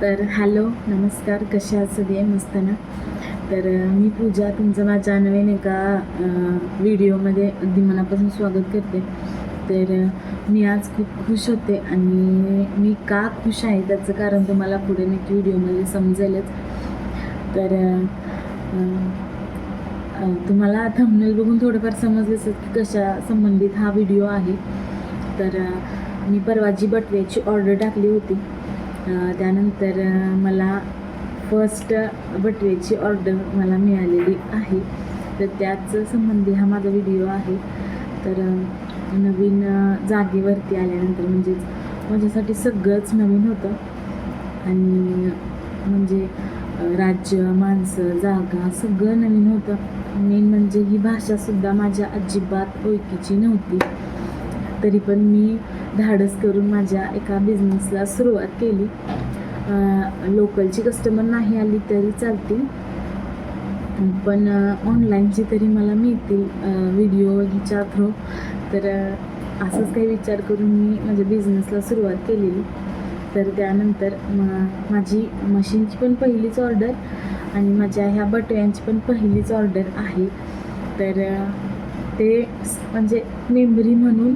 तर हॅलो नमस्कार कशा सगळे? मस्त ना? तर मी पूजा तुमचं माझ्या नवीन एका व्हिडिओमध्ये अगदी मनापासून स्वागत करते. तर मी आज खूप खुश होते आणि मी का खुश आहे त्याचं कारण तुम्हाला पुढे नक्की व्हिडिओमध्ये समजेलच. तर तुम्हाला थंबनेल बघून थोडंफार समजलं असेल की कशा संबंधित हा व्हिडिओ आहे. तर मी परवाची बटव्याची ऑर्डर टाकली होती. त्यानंतर मला फर्स्ट बटव्याची ऑर्डर मला मिळालेली आहे. तर त्याच संबंधी हा माझा व्हिडिओ आहे. तर नवीन जागेवरती आल्यानंतर म्हणजेच माझ्यासाठी सगळंच नवीन होतं. आणि म्हणजे राज्य माणसं जागा सगळं नवीन होतं. मेन म्हणजे ही भाषासुद्धा माझ्या अजिबात ओळखीची नव्हती. तरी पण मी धाडस करून माझ्या एका बिझनेसला सुरुवात केली. लोकलची कस्टमर नाही आली तरी चालतील. पण ऑनलाईनची तरी मला मिळतील व्हिडिओच्या थ्रू तर असंच काही विचार करून मी माझ्या बिझनेसला सुरुवात केलेली. तर त्यानंतर माझी मशीनची पण पहिलीच ऑर्डर आणि माझ्या ह्या बटव्यांची पण पहिलीच ऑर्डर आहे. तर ते म्हणजे मेमरी म्हणून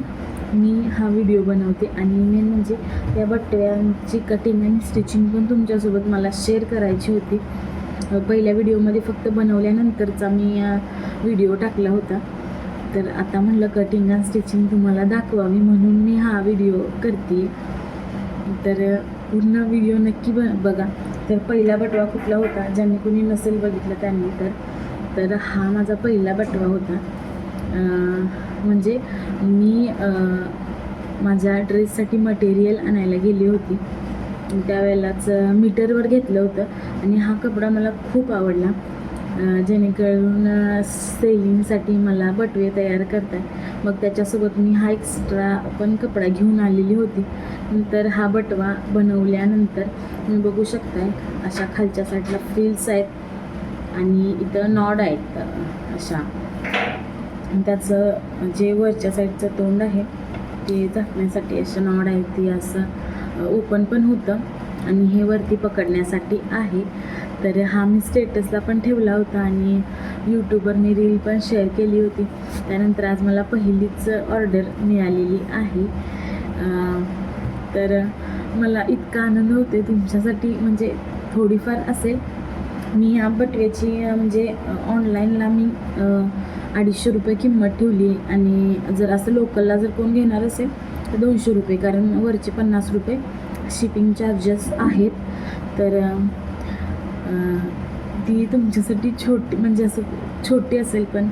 मी हा व्हिडिओ बनवते आणि मेन म्हणजे या बट्ट्यांची कटिंग आणि स्टिचिंग पण तुमच्यासोबत मला शेअर करायची होती. पहिल्या व्हिडिओमध्ये फक्त बनवल्यानंतरचा मी व्हिडिओ टाकला होता. तर आता म्हणलं कटिंग आणि स्टिचिंग तुम्हाला दाखवावी म्हणून मी हा व्हिडिओ करते तर पूर्ण व्हिडिओ नक्की ब बघा. तर पहिला बटवा कुठला होता? ज्यांनी कोणी नसेल बघितलं त्यांनी तर. तर हा माझा पहिला बटवा होता. म्हणजे मी माझ्या ड्रेससाठी मटेरियल आणायला गेली होती. त्यावेळेलाच मीटरवर घेतलं होतं आणि हा कपडा मला खूप आवडला. जेणेकरून सेलिंगसाठी मला बटवे तयार करतात मग त्याच्यासोबत मी हा एक्स्ट्रा पण कपडा घेऊन आलेली होती. नंतर हा बटवा बनवल्यानंतर तुम्ही बघू शकताय अशा खालच्या साईडला फ्रिल्स आहेत आणि इथं नॉड आहेत अशा. आणि त्याचं जे वरच्या साईडचं तोंड आहे ते झाकण्यासाठी अशा नॉड आहे ती असं ओपन पण होतं. आणि हे वरती पकडण्यासाठी आहे. तर हा मी स्टेटसला पण ठेवला होता आणि यूट्यूबवर मी रील पण शेअर केली होती. त्यानंतर आज मला पहिलीच ऑर्डर मिळालेली आहे. तर मला इतका आनंद होते तुमच्यासाठी. म्हणजे थोडीफार असेल. मी ह्या बटव्याची म्हणजे ऑनलाईनला मी अडीचशे रुपये किंमत ठेवली आणि जर असं लोकलला जर कोण घेणार असेल तर दोनशे रुपये. कारण वरचे पन्नास रुपये शिपिंग चार्जेस आहेत. तर ती तुमच्यासाठी छोटी म्हणजे असं छोटी असेल पण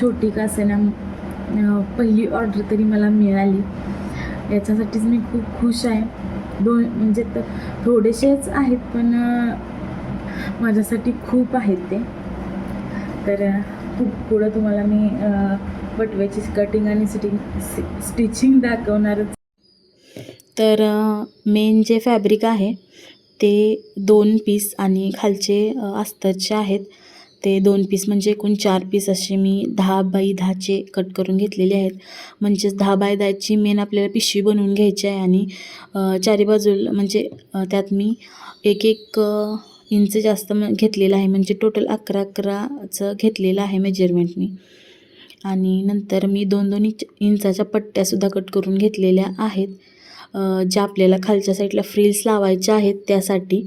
छोटी का असेना पहिली ऑर्डर तरी मला मिळाली. याच्यासाठीच मी खूप खुश आहे. दोन म्हणजे तर थोडेसेच आहेत पण माझ्यासाठी खूप आहेत ते. तर खूप पुढं तुम्हाला मी पटव्याची बटव्याची कटिंग आणि सिटिंग स्टिचिंग दाखवणारच. तर मेन जे फॅब्रिक आहे ते दोन पीस आणि खालचे अ, अस्तरचे आहेत. ते दोन पीस म्हणजे एकूण चार पीस असे मी दहा बाय दहाचे कट करून घेतलेले आहेत. म्हणजेच दहा बाय दहाची मेन आपल्याला पिशवी बनवून घ्यायची आहे आणि चारी बाजूला म्हणजे त्यात मी एक एक इंच जास्त म घेतलेलं आहे. म्हणजे टोटल अकरा अकराचं घेतलेलं आहे मेजरमेंटनी आणि नंतर मी दोन दोन इंच इंचाच्या पट्ट्यासुद्धा कट करून घेतलेल्या आहेत. ज्या आपल्याला खालच्या साईडला फ्रिल्स लावायच्या आहेत त्यासाठी.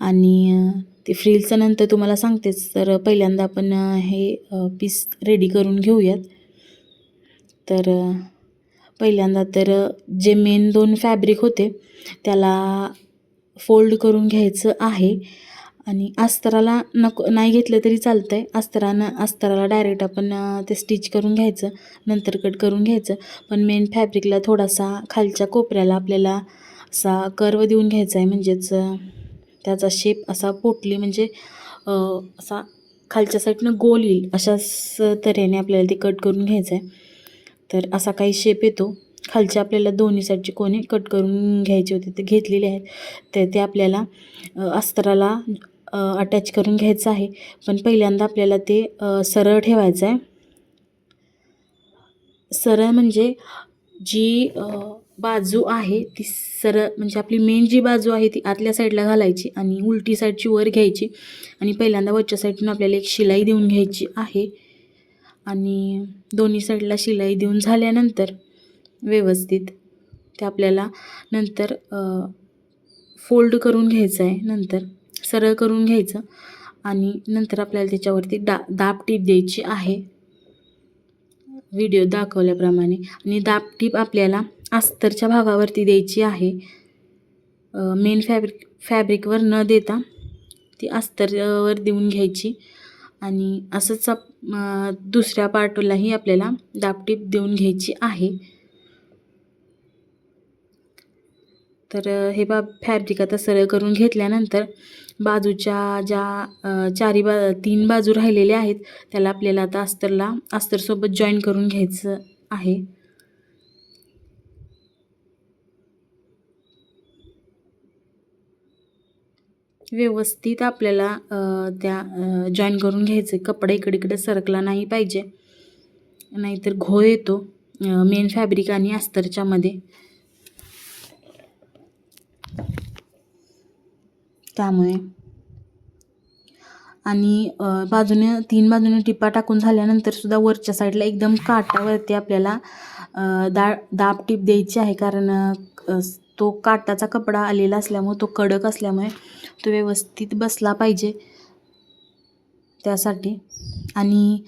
आणि ते फ्रिल्सचं नंतर तुम्हाला सांगतेच. तर पहिल्यांदा आपण हे पीस रेडी करून घेऊयात. तर पहिल्यांदा तर जे मेन दोन फॅब्रिक होते त्याला फोल्ड करून घ्यायचं आहे. आणि अस्तराला नको नाही घेतलं तरी चालतं आहे अस्तरानं अस्तराला डायरेक्ट आपण ते स्टिच करून घ्यायचं. नंतर कट करून घ्यायचं. पण मेन फॅब्रिकला थोडासा खालच्या कोपऱ्याला आपल्याला असा कर्व देऊन घ्यायचा आहे म्हणजेच त्याचा शेप असा पोटली म्हणजे असा खालच्या साईडनं गोल येईल. अशाच तऱ्हेने आपल्याला ते कट करून घ्यायचं आहे तर असा काही शेप येतो. खालचे आपल्याला दोन्ही साईडचे कोणी कट करून घ्यायचे होते ते घेतलेले आहेत. तर ते आपल्याला अस्तराला अटॅच करून घ्यायचं आहे. पण पहिल्यांदा आपल्याला ते सरळ ठेवायचं आहे. सरळ म्हणजे जी बाजू आहे ती सरळ म्हणजे आपली मेन जी बाजू आहे ती आतल्या साईडला घालायची आणि उलटी साईडची वर घ्यायची. आणि पहिल्यांदा वरच्या साईडून आपल्याला एक शिलाई देऊन घ्यायची आहे. आणि दोन्ही साईडला शिलाई देऊन झाल्यानंतर व्यवस्थित ते आपल्याला नंतर फोल्ड करून घ्यायचं आहे नंतर. सरळ करून घ्यायचं आणि नंतर आपल्याला त्याच्यावरती डा दाब टीप द्यायची आहे. व्हिडिओ दाखवल्याप्रमाणे. आणि दाब टीप आपल्याला अस्तरच्या भागावरती द्यायची आहे. मेन फॅब्रिक फॅब्रिकवर न देता ती अस्तरवर देऊन घ्यायची. आणि असंच दुसऱ्या पार्टलाही आपल्याला दाबटीप देऊन घ्यायची आहे. तर हे बा फॅब्रिक आता सरळ करून घेतल्यानंतर बाजूच्या ज्या चारी बा तीन बाजू राहिलेल्या आहेत त्याला आपल्याला आता अस्तरला अस्तरसोबत जॉईन करून घ्यायचं आहे. व्यवस्थित आपल्याला त्या जॉईन करून घ्यायचं. कपडा इकडे इकडे सरकला नाही पाहिजे. नाहीतर घो येतो मेन फॅब्रिक आणि अस्तरच्यामध्ये त्यामुळे. आणि बाजूने तीन बाजूने टिपा टाकून झाल्यानंतर सुद्धा वरच्या साईडला एकदम काटावरती आपल्याला दा दाब टीप द्यायची आहे. कारण तो काटाचा कपडा आलेला असल्यामुळे तो कडक असल्यामुळे तो व्यवस्थित बसला पाहिजे त्यासाठी. आणि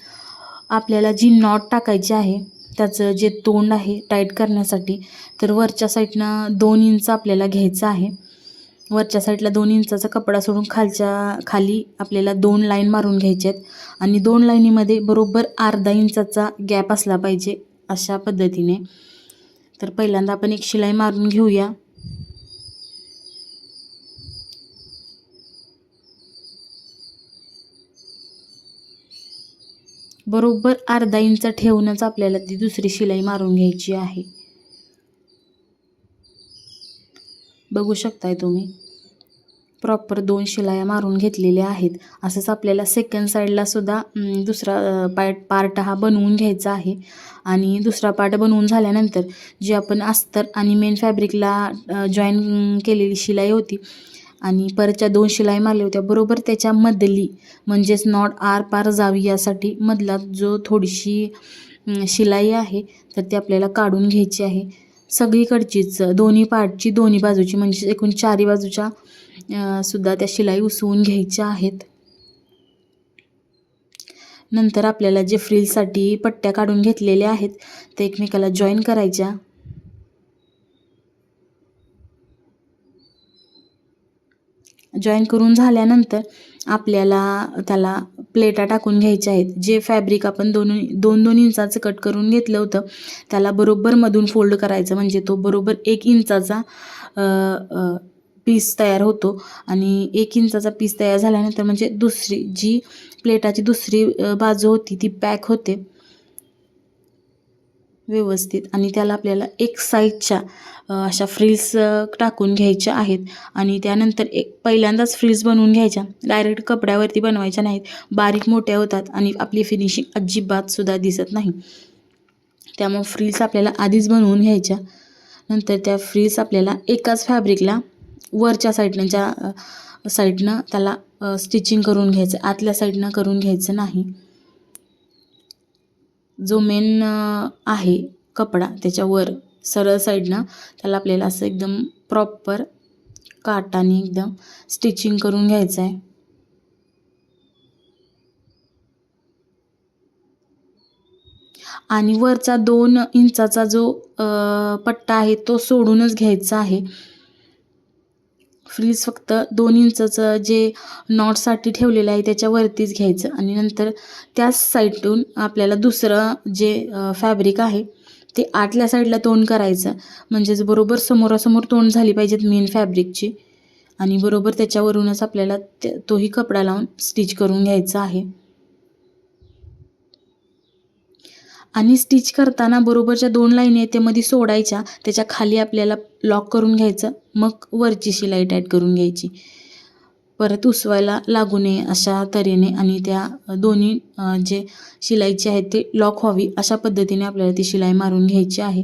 आपल्याला जी नॉट टाकायची आहे त्याचं जे तोंड आहे टाईट करण्यासाठी तर वरच्या साईडनं दोन इंच आपल्याला घ्यायचं आहे. वरच्या साईडला दोन इंचाचा कपडा सोडून खालच्या खाली आपल्याला दोन लाईन मारून घ्यायचे आहेत. आणि दोन लाईनीमध्ये बरोबर अर्धा इंचाचा गॅप असला पाहिजे अशा पद्धतीने. तर पहिल्यांदा आपण एक शिलाई मारून घेऊया. बरोबर अर्धा इंच ठेवूनच आपल्याला ती दुसरी शिलाई मारून घ्यायची आहे. बघू शकताय तुम्ही. प्रॉपर दोन शिलाया मारून घेतलेल्या आहेत. असंच आपल्याला सेकंड साईडला सुद्धा दुसरा पार्ट पार्ट हा बनवून घ्यायचा आहे. आणि दुसरा पार्ट बनवून झाल्यानंतर जी आपण अस्तर आणि मेन फॅब्रिकला जॉईन केलेली शिलाई होती आणि परतच्या दोन शिलाई मारल्या होत्या बरोबर त्याच्या मधली म्हणजेच नॉट आर पार जावी यासाठी मधला जो थोडीशी शिलाई आहे तर ती आपल्याला काढून घ्यायची आहे. सगळीकडचीच दोन्ही पार्टची दोन्ही बाजूची म्हणजे एकूण चारी बाजूच्या सुद्धा त्या शिलाई उसवून घ्यायच्या आहेत. नंतर आपल्याला जे फ्रीलसाठी पट्ट्या काढून घेतलेल्या आहेत ते एकमेकाला जॉईन करायच्या. जॉईन करून झाल्यानंतर आपल्याला त्याला प्लेटा टाकून घ्यायच्या आहेत. जे फॅब्रिक आपण दोन दोन दोन इंचाचं कट करून घेतलं होतं त्याला बरोबर मधून फोल्ड करायचं. म्हणजे तो बरोबर एक इंचाचा पीस तयार होतो. आणि एक इंचाचा पीस तयार झाल्यानंतर म्हणजे दुसरी जी प्लेटाची दुसरी बाजू होती ती पॅक होते. व्यवस्थित आणि त्याला आपल्याला एक साईजच्या अशा फ्रिल्स टाकून घ्यायच्या आहेत. आणि त्यानंतर एक पहिल्यांदाच फ्रिल्स बनवून घ्यायच्या. डायरेक्ट कपड्यावरती बनवायच्या नाहीत. बारीक मोठ्या होतात आणि आपली फिनिशिंग अजिबातसुद्धा दिसत नाही. त्यामुळे फ्रिल्स आपल्याला आधीच बनवून घ्यायच्या. नंतर त्या फ्रिल्स आपल्याला एकाच फॅब्रिकला वरच्या साईडनं ज्या साईडनं त्याला स्टिचिंग करून घ्यायचं. आतल्या साईडनं करून घ्यायचं नाही. जो मेन आहे कपडा त्याच्यावर सरळ साईडनं त्याला आपल्याला असं एकदम प्रॉपर काटाने एकदम स्टिचिंग करून घ्यायचं आहे आणि वरचा दोन इंचाचा जो पट्टा आहे तो सोडूनच घ्यायचा आहे. फ्रीज फक्त दोन इंचाचं जे नॉटसाठी ठेवलेलं आहे त्याच्यावरतीच घ्यायचं. आणि नंतर त्याच साईडून आपल्याला दुसरं जे फॅब्रिक आहे ते आतल्या साईडला तोंड करायचं. म्हणजेच बरोबर समोरासमोर तोंड झाली पाहिजेत मेन फॅब्रिकची आणि बरोबर त्याच्यावरूनच आपल्याला तोही कपडा लावून स्टिच करून घ्यायचा आहे. आणि स्टिच करताना बरोबरच्या दोन लाईन आहेत त्यामध्ये सोडायच्या. त्याच्याखाली आपल्याला लॉक करून घ्यायचं. मग वरची शिलाई टाईट करून घ्यायची. परत उसवायला लागू नये अशा तऱ्हेने आणि त्या दोन्ही जे शिलाईचे आहेत ते लॉक व्हावी अशा पद्धतीने आपल्याला ती शिलाई मारून घ्यायची आहे.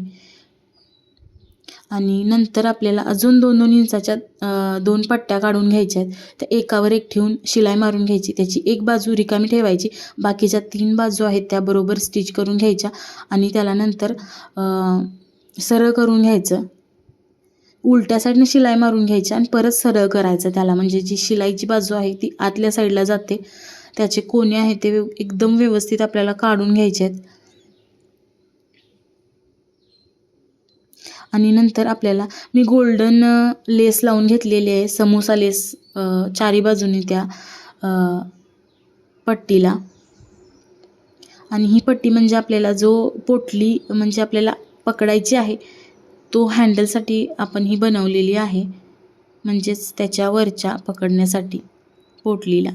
आणि नंतर आपल्याला अजून दोन दोन इंचाच्या दोन पट्ट्या काढून घ्यायच्या आहेत. त्या एकावर एक ठेवून शिलाई मारून घ्यायची. त्याची एक बाजू रिकामी ठेवायची. बाकीच्या तीन बाजू आहेत त्या बरोबर स्टिच करून घ्यायच्या आणि त्याला नंतर सरळ करून घ्यायचं. उलट्या साईडने शिलाई मारून घ्यायची आणि परत सरळ करायचं त्याला. म्हणजे जी शिलाईची बाजू आहे ती आतल्या साईडला जाते. त्याचे कोणे आहेत ते एकदम व्यवस्थित आपल्याला काढून घ्यायचे आहेत. आणि नंतर आपल्याला मी गोल्डन लेस लावून घेतलेली आहे समोसा लेस चारी बाजूने त्या पट्टीला. आणि ही पट्टी म्हणजे आपल्याला जो पोटली म्हणजे आपल्याला पकडायची आहे तो हँडलसाठी आपण ही बनवलेली आहे म्हणजेच त्याच्या वरच्या पकडण्यासाठी पोटलीला.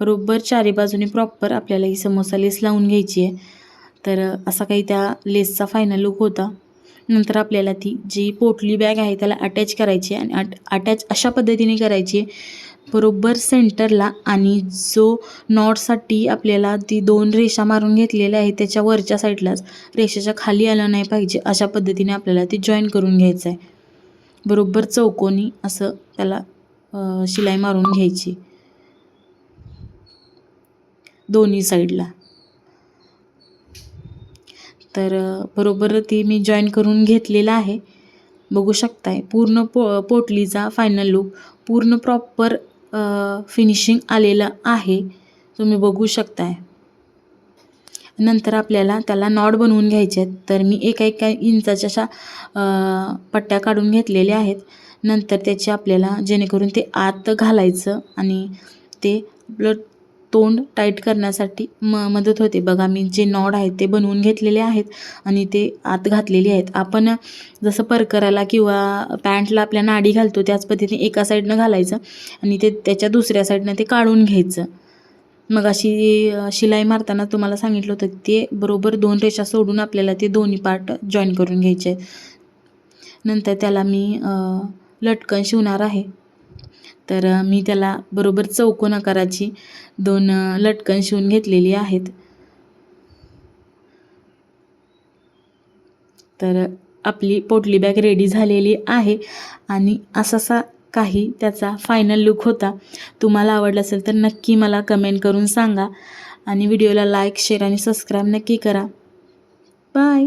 बरोबर चारी बाजूने प्रॉपर आपल्याला ही समोसा लेस लावून घ्यायची आहे. तर असा काही त्या लेसचा फायनल लुक होता. नंतर आपल्याला ती जी पोटली बॅग आहे त्याला अटॅच करायची आहे आणि अट अटॅच अशा पद्धतीने करायची आहे. बरोबर सेंटरला आणि जो नॉटसाठी आपल्याला ती दोन रेषा मारून घेतलेल्या आहेत त्याच्या वरच्या साईडलाच रेषेच्या खाली आलं नाही पाहिजे अशा पद्धतीने आपल्याला ती जॉईन करून घ्यायचं आहे. बरोबर चौकोनी असं त्याला शिलाई मारून घ्यायची. दोन्ही साईडला तर बरोबर ती मी जॉईन करून घेतलेलं आहे. बघू शकताय पूर्ण पो पोटलीचा फायनल लुक पूर्ण प्रॉपर फिनिशिंग आलेलं आहे. तुम्ही बघू शकताय. नंतर आपल्याला त्याला नॉड बनवून घ्यायचे आहेत. तर मी एका एका इंचाच्या अशा पट्ट्या काढून घेतलेल्या आहेत. नंतर त्याची आपल्याला जेणेकरून ते आत घालायचं आणि ते आपलं तोंड टाईट करण्यासाठी म मदत होते. बघा मी जे नॉड आहेत ते बनवून घेतलेले आहेत आणि ते आत घातलेले आहेत. आपण जसं परकराला किंवा पॅन्टला आपल्या नाडी घालतो त्याच पद्धतीने एका साईडनं घालायचं आणि ते त्याच्या दुसऱ्या साईडनं ते काढून घ्यायचं. मग अशी शिलाई मारताना तुम्हाला सांगितलं होतं की ते बरोबर दोन रेषा सोडून आपल्याला ते दोन्ही पार्ट जॉईन करून घ्यायचे आहेत. नंतर त्याला मी लटकन शिवणार आहे. तर मी त्याला बरोबर चौकोन आकाराची दोन लटकन शिवून घेतलेली आहेत. तर आपली पोटली बॅग रेडी झालेली आहे आणि असासा काही त्याचा फायनल लुक होता. तुम्हाला आवडला असेल तर नक्की मला कमेंट करून सांगा आणि व्हिडिओला लाईक शेअर आणि सबस्क्राईब नक्की करा. बाय!